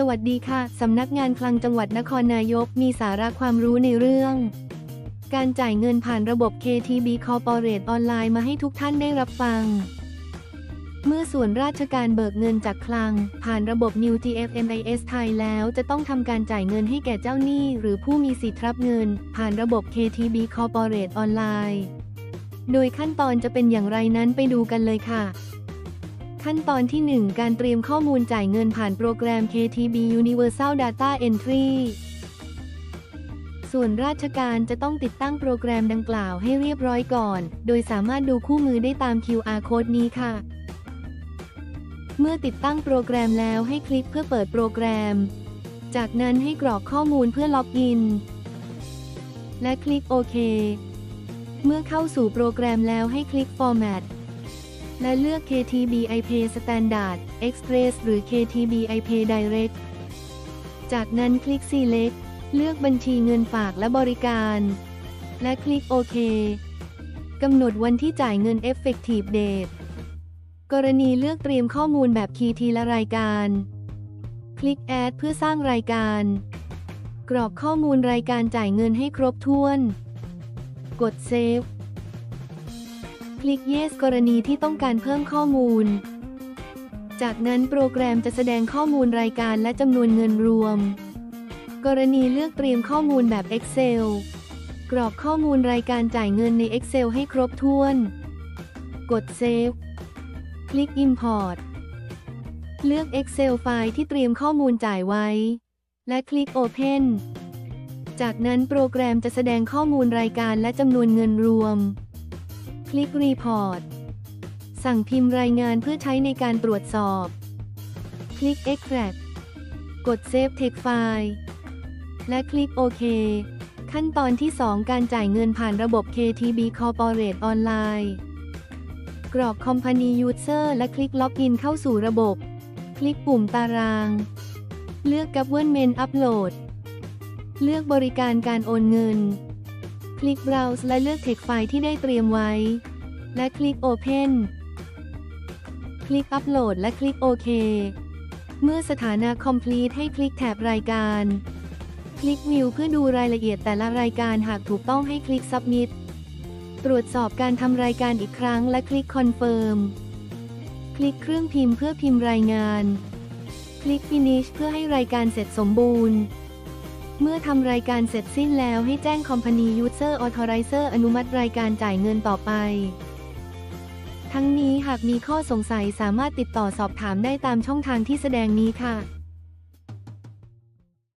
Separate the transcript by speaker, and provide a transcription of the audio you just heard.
Speaker 1: สวัสดีค่ะ สำนักงานคลังจังหวัดนครนายกมีสาระความรู้ในเรื่อง การจ่ายเงินผ่านระบบ KTB Corporate ออนไลน์มาให้ทุกท่านได้รับฟัง เมื่อส่วนราชการเบิกเงินจากคลัง ผ่านระบบ New GFMIS ไทยแล้วจะต้องทำการจ่ายเงินให้แก่เจ้าหนี้ หรือผู้มีสิทธิ์รับเงิน ผ่านระบบ KTB Corporate ออนไลน์ โดยขั้นตอนจะเป็นอย่างไรนั้นไปดูกันเลยค่ะ ขั้นตอนที่ 1 การเตรียมข้อมูลจ่ายเงินผ่านโปรแกรม KTB Universal Data Entry ส่วนราชการจะต้องติดตั้งโปรแกรมดังกล่าวให้เรียบร้อยก่อน โดยสามารถดูคู่มือได้ตาม QR code นี้ค่ะ เมื่อติดตั้งโปรแกรมแล้วให้คลิกเพื่อเปิดโปรแกรม จากนั้นให้กรอกข้อมูลเพื่อล็อกอิน และคลิกโอเค เมื่อเข้าสู่โปรแกรมแล้วให้คลิก Format และเลือก KTB iPay Standard Express หรือ KTB iPay Direct จากนั้นคลิก Select เลือกบัญชีเงินฝากและบริการ และคลิกโอเคกำหนดวันที่จ่ายเงิน Effective Date กรณีเลือกเตรียมข้อมูลแบบคีย์ทีละรายการ คลิก Add เพื่อสร้างรายการ กรอกข้อมูลรายการจ่ายเงินให้ครบถ้วน กด Save คลิก Yes กรณีที่ต้องการเพิ่มข้อมูล จากนั้นโปรแกรมจะแสดงข้อมูลรายการและจำนวนเงินรวม กรณีเลือกเตรียมข้อมูลแบบ Excel กรอกข้อมูลรายการจ่ายเงินใน Excel ให้ครบถ้วน กด Save คลิก Import เลือก Excel ไฟล์ที่เตรียมข้อมูลจ่ายไว้ และคลิก Open จากนั้นโปรแกรมจะแสดงข้อมูลรายการและจำนวนเงินรวม คลิก Report สั่งพิมพ์รายงานเพื่อใช้ในการตรวจสอบ คลิก Extract กด Save Text File และคลิกโอเค ขั้นตอนที่ 2 การจ่ายเงินผ่านระบบ KTB Corporate ออนไลน์กรอก Company User และคลิกล็อกอินเข้าสู่ระบบ คลิกปุ่มตาราง เลือก Government Upload เลือกบริการการโอนเงิน คลิก Browse และเลือก Text ไฟล์ที่ได้เตรียมไว้ และคลิก Open คลิก Upload และคลิกโอเคเมื่อสถานะ Complete ให้คลิกแถบรายการ คลิก View เพื่อดูรายละเอียดแต่ละรายการหากถูกต้องให้คลิก Submit ตรวจสอบการทำรายการอีกครั้งและคลิก Confirm คลิกเครื่องพิมพ์เพื่อพิมพ์รายงาน คลิก Finish เพื่อให้รายการเสร็จสมบูรณ์ เมื่อทำรายการเสร็จสิ้นแล้วให้แจ้ง Company User Authorizer อนุมัติรายการจ่ายเงินต่อไป ทั้งนี้หากมีข้อสงสัยสามารถติดต่อสอบถามได้ตามช่องทางที่แสดงนี้ค่ะ